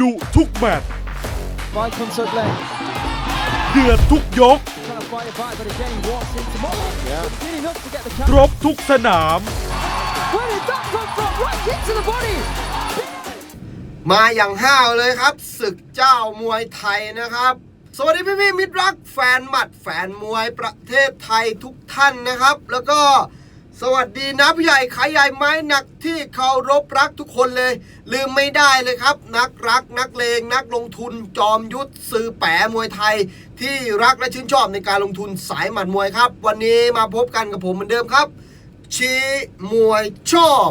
ดุทุกแมตช์ By concert length. เดือดทุกยก Trying to fight it back, but again walks into Morgan. Yeah. Did enough to get the คร count. บทุกสนาม Where did that come from? Right into the body. มาอย่างห้าวเลยครับศึกเจ้ามวยไทยนะครับ สวัสดีพี่พี่ๆมิตรรักแฟนหมัดแฟนมวยประเทศไทยทุกท่านนะครับ แล้วก็ สวัสดีนะผู้ใหญ่ขายใหญ่ไม้หนักที่เคารพรักทุกคนเลย ลืมไม่ได้เลยครับ นักรักนักเลงนักลงทุนจอมยุทธซื้อแปะมวยไทย ที่รักและชื่นชอบในการลงทุนสายหมัดมวยครับ วันนี้มาพบกันกับผมเหมือนเดิมครับ ชี้มวยชอบ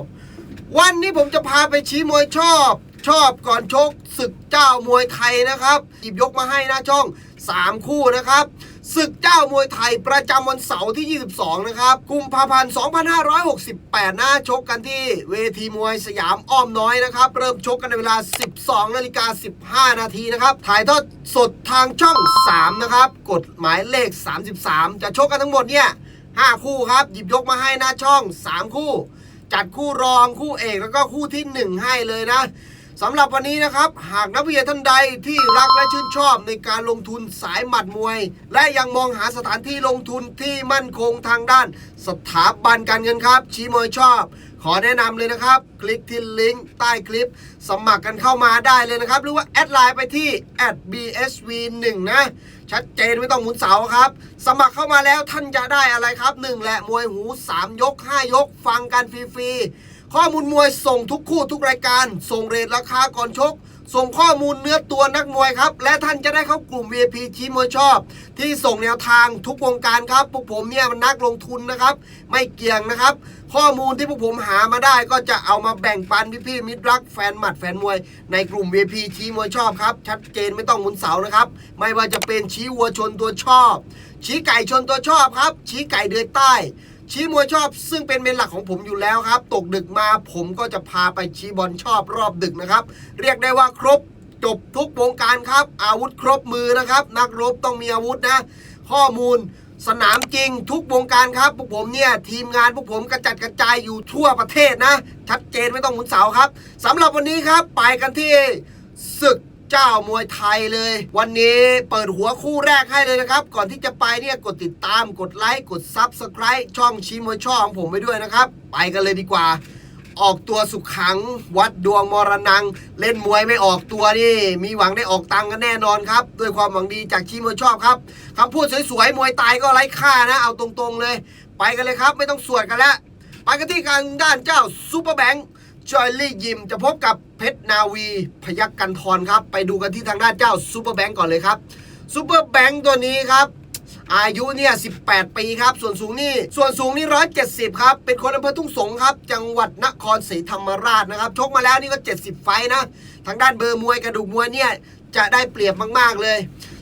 วันนี้ผมจะพาไปชี้มวยชอบ ชอบก่อนชกศึกเจ้ามวยไทยนะครับหยิบยกมาให้หน้าช่อง 3 คู่นะครับ ศึกเจ้ามวยไทยประจำวันเสาร์ที่ 22 นะครับกุมภาพันธ์ 2568นะชกกันที่เวทีมวยสยามอ้อมน้อยนะครับ เริ่มชกกันในเวลา 12 นาฬิกา 15 นาทีนะครับ ถ่ายทอดสดทางช่อง 3 นะครับ กฎหมายเลข 33 จะชกกันทั้งหมดเนี่ย 5 คู่ครับ หยิบยกมาให้หน้าช่อง 3 คู่ จัดคู่รองคู่เอกแล้วก็คู่ที่ 1 ให้เลยนะ สำหรับวันนี้นะครับ หากนักวิทยาท่านใดที่รักและชื่นชอบในการลงทุนสายหมัดมวย และยังมองหาสถานที่ลงทุนที่มั่นคงทางด้าน สถาบันการเงินครับ ชี้มวยชอบ ขอแนะนำเลยนะครับ คลิกที่ลิงก์ใต้คลิป สมัครกันเข้ามาได้เลยนะครับ หรือว่าแอดไลน์ไปที่ @bsv1 นะ ชัดเจนไม่ต้องหมุนเสาครับ สมัครเข้ามาแล้วท่านจะได้อะไรครับ 1 แหละมวยหู 3 ยก 5 ยก ฟังกันฟรีๆ ข้อมูลมวยส่งทุกคู่ทุกรายการ ส่งเรทราคาก่อนชก ส่งข้อมูลเนื้อตัวนักมวยครับ และท่านจะได้เข้ากลุ่ม VIP ชี้มวยชอบ ที่ส่งแนวทางทุกวงการครับพวกผมเนี่ยมันนักลงทุนนะครับ ไม่เกี่ยงนะครับ ข้อมูลที่พวกผมหามาได้ก็จะเอามาแบ่งปันพี่ๆมิตรรักแฟนหมัดแฟนมวย ในกลุ่ม VIP ชี้มวยชอบครับชัดเจนไม่ต้องหมุนเสานะครับไม่ว่าจะเป็นชี้วัวชนตัวชอบ ชี้ไก่ชนตัวชอบครับ ชี้ไก่เดือยใต้ ชี้มวยชอบซึ่งเป็นเมนหลักของผมอยู่แล้วครับ ตกดึกมาผมก็จะพาไปชี้บอลชอบรอบดึกนะครับ เรียกได้ว่าครบจบทุกวงการครับ อาวุธครบมือนะครับ นักรบต้องมีอาวุธนะ ข้อมูลสนามจริงทุกวงการครับพวกผมเนี่ยทีมงานพวกผมกระจัดกระจายอยู่ทั่วประเทศนะ ชัดเจนไม่ต้องหมุนเสาครับสำหรับวันนี้ครับไปกันที่ศึก เจ้ามวยไทยเลย วันนี้เปิดหัวคู่แรกให้เลยนะครับ ก่อนที่จะไปเนี่ยกดติดตามกดไลค์กดซับสไคร b e ช่องชีมวยช่องของผมไปด้วยนะครับ ไปกันเลยดีกว่า ออกตัวสุขขัง วัดดวงมรณัง เล่นมวยไม่ออกตัวนี่ มีหวังได้ออกตังกันแน่นอนครับ ด้วยความหวังดีจากชีมวยชอบครับคำพูดสวยๆมวยตายก็ไร้ค่านะ เอาตรงๆเลย ไปกันเลยครับ ไม่ต้องสวดกันแล้วไปกันที่การด้านเจ้าซูเปอร์แบงค์ จอยลี่ยิมจะพบกับเพชรนาวีพยักกันทรครับ ไปดูกันที่ทางด้านเจ้าซูเปอร์แบงค์ก่อนเลยครับซูเปอร์แบงค์ตัวนี้ครับอายุเนี่ย 18 ปีครับ ส่วนสูงนี่ ส่วนสูงนี่ 170 ครับ เป็นคนอำเภอทุ่งสงครับ จังหวัดนครศรีธรรมราชนะครับ ชกมาแล้วนี่ก็ 70 ไฟนะ ทางด้านเบอร์มวยกระดูกมวยเนี่ย จะได้เปรียบมาก ๆ เลย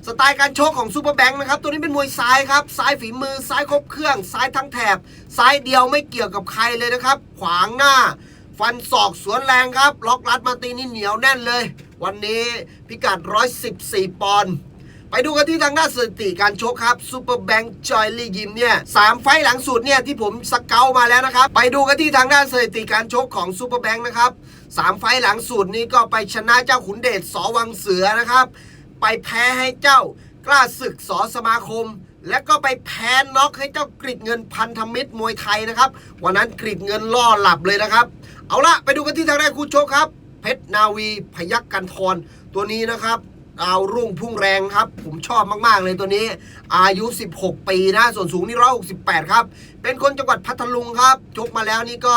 สไตล์การชกของซูเปอร์แบงค์นะครับ ตัวนี้เป็นมวยซ้ายครับ ซ้ายฝีมือ ซ้ายครบเครื่อง ซ้ายทั้งแถบ ซ้ายเดียวไม่เกี่ยวกับใครเลยนะครับ ขวางหน้า ฟันศอกสวนแรงครับ ล็อกรัดมาตีนี่เหนียวแน่นเลย วันนี้พิกัด 114 ปอนด์ไปดูกันที่ทางด้านสถิติการชกครับซูเปอร์แบงค์จอยลียิมเนี่ยสามไฟหลังสุดเนี่ยที่ผมสเกลมาแล้วนะครับ ไปดูกันที่ทางด้านสถิติการชกของซูเปอร์แบงค์นะครับสามไฟหลังสุดนี้ก็ไปชนะเจ้าขุนเดชสวังเสือนะครับ ไปแพ้ให้เจ้ากล้าศึกสอสมาคม และก็ไปแพ้น็อกให้เจ้ากริดเงินพันธมิตรมวยไทยนะครับ วันนั้นกริดเงินล่อหลับเลยนะครับ เอาละไปดูกันที่ทางด้านคู่ชกครับ เพชรนาวีพยักกันทรตัวนี้นะครับดาวรุ่งพุ่งแรงครับ ผมชอบมาก ๆ เลยตัวนี้ อายุ 16 ปีนะ ส่วนสูงนี่168 ครับ เป็นคนจังหวัดพัทลุงครับชกมาแล้วนี่ก็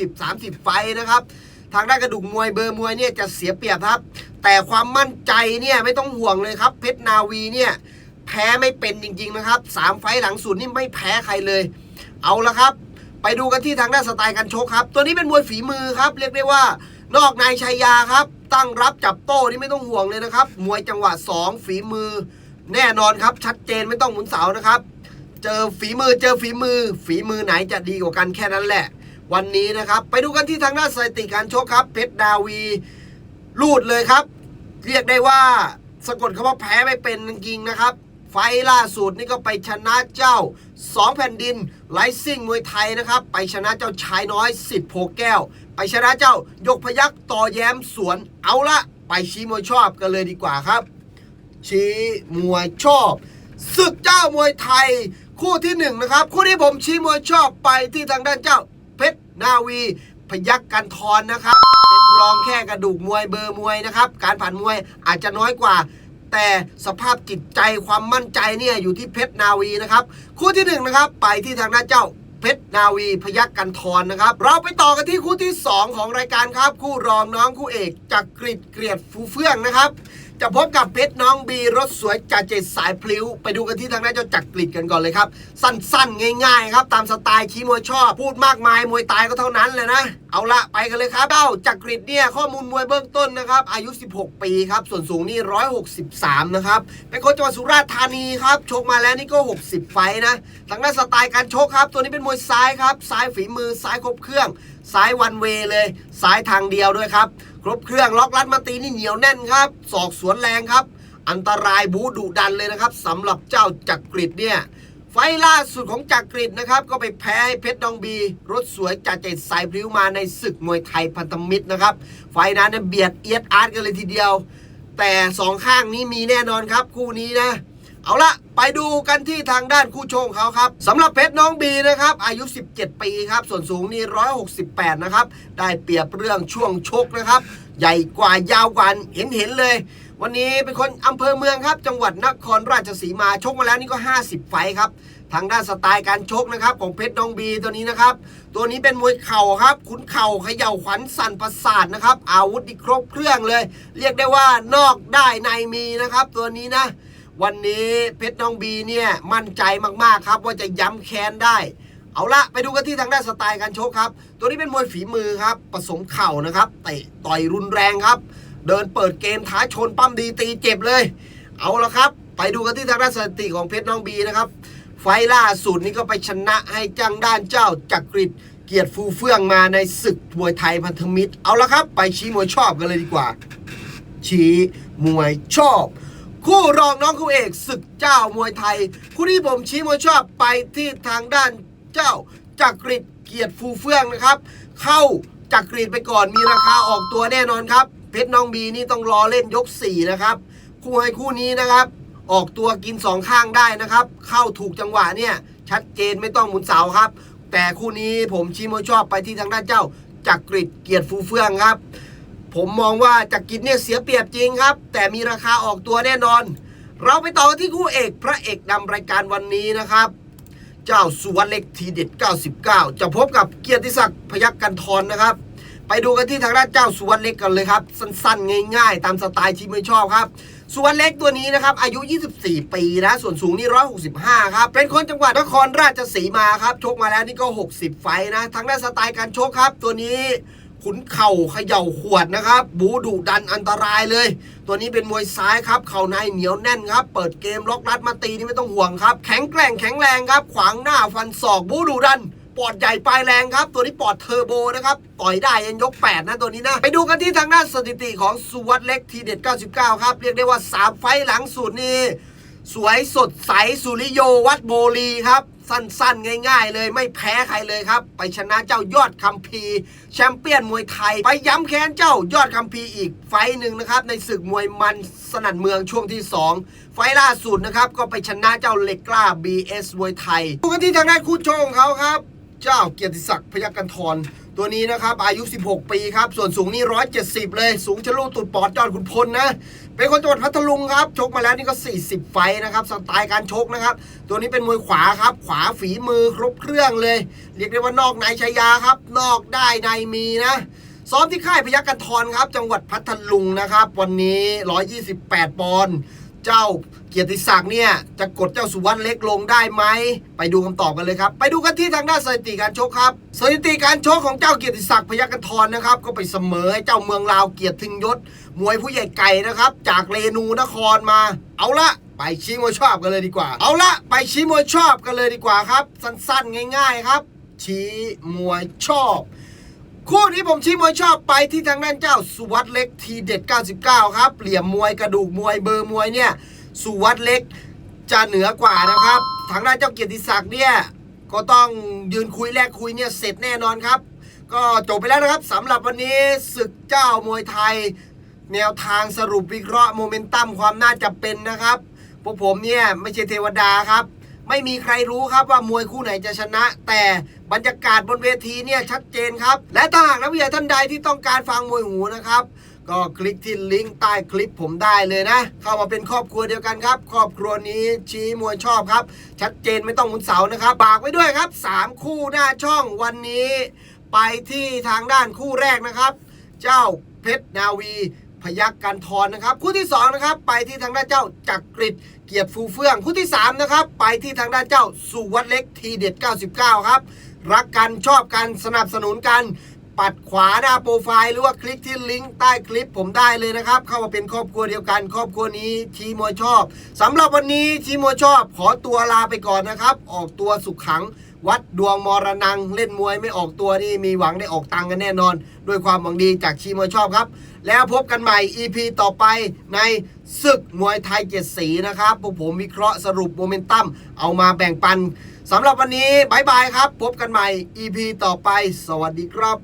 20-30 ไฟนะครับ ทางด้านกระดูกมวยเบอร์มวยเนี่ยจะเสียเปรียบครับ แต่ความมั่นใจเนี่ยไม่ต้องห่วงเลยครับ เพชรนาวีเนี่ย แพ้ไม่เป็นจริง ๆ นะครับสามไฟหลังสุดนี่ไม่แพ้ใครเลย เอาละครับ ไปดูกันที่ทางด้านสไตล์การชกครับ ตัวนี้เป็นมวยฝีมือครับ เรียกได้ว่านอกนายชัยยาครับ ตั้งรับจับโต้นี่ไม่ต้องห่วงเลยนะครับ มวยจังหวะ 2 ฝีมือ แน่นอนครับ ชัดเจนไม่ต้องหมุนเสานะครับ เจอฝีมือเจอฝีมือ ฝีมือไหนจะดีกว่ากันแค่นั้นแหละ วันนี้นะครับ ไปดูกันที่ทางด้านสถิติการชกครับ เพชรดาวีลูดเลยครับ เรียกได้ว่าสะกดคำว่าแพ้ไม่เป็นจริงนะครับ ล์ล่าสุดนี่ก็ไปชนะเจ้า 2 แผ่นดินไลซิ่งมวยไทยนะครับ ไปชนะเจ้าชายน้อยสิทธิ์โพแก้ว ไปชนะเจ้ายกพยักต่อแย้มสวนเอาละไปชี้มวยชอบกันเลยดีกว่าครับ ชี้มวยชอบศึกเจ้ามวยไทย คู่ที่หนึ่งนะครับคู่ที่ผมชี้มวยชอบไปที่ทางด้านเจ้าเพชรนาวีพยักกันทรนะครับ เป็นรองแค่กระดูกมวยเบอร์มวยนะครับ การผ่านมวยอาจจะน้อยกว่า แต่สภาพจิตใจความมั่นใจเนี่ยอยู่ที่เพชรนาวีนะครับ คู่ที่หนึ่งนะครับไปที่ทางด้านเจ้าเพชรนาวีพยักกันทรนะครับ เราไปต่อกันที่คู่ที่ 2 ของรายการครับ คู่รองน้องคู่เอกจากกริดเกลียดฟูเฟื่องนะครับ จะพบกับเพชรน้องบีรถสวยจ่าเจดสายพลิ้ว ไปดูกันที่ทางด้านเจ้าจักรกรีดกันก่อนเลยครับ สั้นๆ ง่ายๆ ครับ ตามสไตล์ชี้มวยชอบ พูดมากมายมวยตายก็เท่านั้นเลยนะ เอาละไปกันเลยครับเจ้าจักรกรีดเนี่ย ข้อมูลมวยเบื้องต้นนะครับ อายุ 16 ปีครับ ส่วนสูงนี่ 163 นะครับ เป็นคนจังหวัดสุราษฎร์ธานีครับชกมาแล้วนี่ก็ 60 ไฟนะทางด้านสไตล์การชกครับ ตัวนี้เป็นมวยซ้ายครับซ้ายฝีมือซ้ายครบเครื่องซ้ายวันเวเลยซ้ายทางเดียวด้วยครับ ครบเครื่องล็อกลัดมาตีนี่เหนียวแน่นครับศอกสวนแรงครับ อันตรายบูดุดันเลยนะครับสำหรับเจ้าจักริดเนี่ยไฟล่าสุดของจักริดนะครับ ก็ไปแพ้ให้เพชรดองบี รถสวยจ่าเจ็ดสายพริ้วมาในศึกมวยไทยพันธมิตรนะครับ ไฟนั้นเนี่ยเบียดเอียดอาร์ตกันเลยทีเดียว แต่สองข้างนี้มีแน่นอนครับคู่นี้นะ เอาละไปดูกันที่ทางด้านคู่โชงเขาครับสำหรับเพชรน้องบีนะครับ อายุ 17 ปีครับ ส่วนสูงนี่168 นะครับ ได้เปรียบเรื่องช่วงชกนะครับ ใหญ่กว่ายาวกว่าเห็นเห็นเลย วันนี้เป็นคนอำเภอเมืองครับ จังหวัดนครราชสีมาชกมาแล้วนี่ก็ 50 ไฟครับทางด้านสไตล์การชกนะครับของเพชรน้องบีตัวนี้นะครับ ตัวนี้เป็นมวยเข่าครับขุนเข่าเขย่าขวัญสั่นประสาทนะครับ อาวุธนี่ครบเครื่องเลย เรียกได้ว่านอกได้ในมีนะครับ ตัวนี้นะ วันนี้เพชรน้องบีเนี่ยมั่นใจมากๆครับ ว่าจะย้ำแค้นได้ เอาละไปดูกันที่ทางด้านสไตล์การชกครับ ตัวนี้เป็นมวยฝีมือครับผสมเข่านะครับเตะต่อยรุนแรงครับ เดินเปิดเกมท้าชนปั้มดีตีเจ็บเลย เอาละครับ ไปดูกันที่ทางด้านสถิติของเพชรน้องบีนะครับไฟล์ล่าสุดนี้ก็ไปชนะให้จังด้านเจ้าจักริดเกียรติฟูเฟื่องมาในศึกมวยไทยพันธมิตร เอาละครับ ไปชี้มวยชอบกันเลยดีกว่า ชี้มวยชอบ คู่รองน้องคู่เอกศึกเจ้ามวยไทย คู่ที่ผมชี้มวยชอบไปที่ทางด้านเจ้าจักริดเกียรติฟูเฟื่องนะครับ เข้าจักริดไปก่อนมีราคาออกตัวแน่นอนครับ เพชรน้องบีนี่ต้องรอเล่นยก 4 นะครับ คู่ให้คู่นี้นะครับ ออกตัวกินสองข้างได้นะครับ เข้าถูกจังหวะเนี่ย ชัดเจนไม่ต้องหมุนเสาครับ แต่คู่นี้ผมชี้มวยชอบไปที่ทางด้านเจ้าจักริดเกียรติฟูเฟื่องครับ ผมมองว่าจักริดเนี่ยเสียเปรียบจริงครับ แต่มีราคาออกตัวแน่นอน เราไปต่อที่คู่เอกพระเอกนำรายการวันนี้นะครับ เจ้าสุวรรณเล็กทีเด็ด 99 จะพบกับเกียรติศักดิ์พยัคฆ์กันทรนนะครับ ไปดูกันที่ทางด้านเจ้าสุวรรณเล็กกันเลยครับ สั้นๆ ง่ายๆ ตามสไตล์ที่ไม่ชอบครับสุวรรณเล็กตัวนี้นะครับ อายุ 24 ปีนะ ส่วนสูงนี่ 165 ครับ เป็นคนจังหวัดนครราชสีมาครับ ชกมาแล้วนี่ก็ 60 ไฟนะทางด้านสไตล์การชกครับ ตัวนี้ ขุนเข่าเขย่าขวดนะครับ บูดุดันอันตรายเลย ตัวนี้เป็นมวยซ้ายครับ เข่าในเหนียวแน่นครับ เปิดเกมล็อกรัดมาตีนี่ไม่ต้องห่วงครับ แข็งแกร่งแข็งแรงครับ ขวางหน้าฟันศอกบูดุดันปอดใหญ่ปลายแรงครับ ตัวนี้ปอดเทอร์โบนะครับ ต่อยได้ยันยก 8 นะตัวนี้นะ ไปดูกันที่ทางด้านสถิติของสุวัสด์เล็กทีเด็ด 99 ครับ เรียกได้ว่า 3 ไฟหลังสุดนี่สวยสดใสสุริโยวัดโบลีครับ สั้นๆ ง่าย ๆ เลยไม่แพ้ใครเลยครับ ไปชนะเจ้ายอดคัมพีแชมเปี้ยนมวยไทย ไปย้ำแค้นเจ้ายอดคัมพีอีกไฟหนึ่งนะครับ ในศึกมวยมันสนั่นเมืองช่วงที่ 2 ไฟล่าสุดนะครับ ก็ไปชนะเจ้าเล็กกล้า BS มวยไทยดูกันที่ทางด้านคู่โชงเขาครับ เจ้าเกียรติศักดิ์พยัคฆ์กันทร ตัวนี้นะครับอายุ 16 ปีครับ ส่วนสูงนี่ 170 เลย สูงชะลูตุดปอดยอดขุนพลนะ เป็นคนจังหวัดพัทลุงครับ ชกมาแล้วนี่ก็ 40 ไฟนะครับ สไตล์การชกนะครับ ตัวนี้เป็นมวยขวาครับ ขวาฝีมือครบเครื่องเลย เรียกได้ว่านอกในชายาครับ นอกได้ในมีนะซ้อมที่ค่ายพยัคฆ์กันทรครับ จังหวัดพัทลุงนะครับ วันนี้ 128 ปอนด์ เจ้าเกียรติศักดิ์เนี่ยจะกดเจ้าสุวรรณเล็กลงได้ไหมไปดูคำตอบกันเลยครับ ไปดูกันที่ทางด้านสถิติการชกครับ สถิติการชกของเจ้าเกียรติศักดิ์พยัคฆ์กันทรนะครับ ก็ไปเสมอเจ้าเมืองลาวเกียรติทึงยศ มวยผู้ใหญ่ไก่นะครับ จากเรนูนครมา เอาละไปชี้มวยชอบกันเลยดีกว่า เอาละไปชี้มวยชอบกันเลยดีกว่าครับ สั้นๆ ง่าย ๆ ครับ ชี้มวยชอบ คู่นี้ผมชี้มวยชอบไปที่ทางด้านเจ้าสุวัสด์เล็กทีเด็ด 99 ครับ เหลี่ยมมวยกระดูกมวยเบอร์มวยเนี่ยสุวัสด์เล็กจะเหนือกว่านะครับ ทางด้านเจ้าเกียรติศักดิ์เนี่ยก็ต้องยืนคุยแลกคุยเนี่ยเสร็จแน่นอนครับ ก็จบไปแล้วนะครับสำหรับวันนี้ศึกเจ้ามวยไทย แนวทางสรุปวิเคราะห์โมเมนตัมความน่าจะเป็นนะครับพวกผมเนี่ยไม่ใช่เทวดาครับ ไม่มีใครรู้ครับว่ามวยคู่ไหนจะชนะ แต่บรรยากาศบนเวทีเนี่ยชัดเจนครับ และถ้าหากนักวิทยาท่านใดที่ต้องการฟังมวยหูนะครับ ก็คลิกที่ลิงก์ใต้คลิปผมได้เลยนะ เข้ามาเป็นครอบครัวเดียวกันครับ ครอบครัวนี้ชี้มวยชอบครับ ชัดเจนไม่ต้องหมุนเสานะครับฝากไว้ด้วยครับ 3 คู่หน้าช่องวันนี้ ไปที่ทางด้านคู่แรกนะครับ เจ้าเพชรนาวี พยักกันทรนะครับ คู่ที่2นะครับไปที่ทางด้านเจ้าจักริดเกียรติฟูเฟื่อง คู่ที่3นะครับไปที่ทางด้านเจ้าสุวัตเล็กทีเด็ด 99 ครับ รักกันชอบกันสนับสนุนกัน ปัดขวาหน้าโปรไฟล์หรือว่าคลิกที่ลิงก์ใต้คลิปผมได้เลยนะครับ เข้ามาเป็นครอบครัวเดียวกัน ครอบครัวนี้ทีมวยชอบสำหรับวันนี้ทีมวยชอบ ขอตัวลาไปก่อนนะครับ ออกตัวสุขขัง วัดดวงมรณัง เล่นมวยไม่ออกตัวนี่มีหวังได้ออกตังกันแน่นอน ด้วยความหวังดีจากชีมวยชอบครับ แล้วพบกันใหม่ EP ต่อไปในศึกมวยไทยเจ็ดสีนะครับพวกผมวิเคราะห์สรุปโมเมนตัมเอามาแบ่งปันสำหรับวันนี้บายบายครับ พบกันใหม่ EP ต่อไป สวัสดีครับ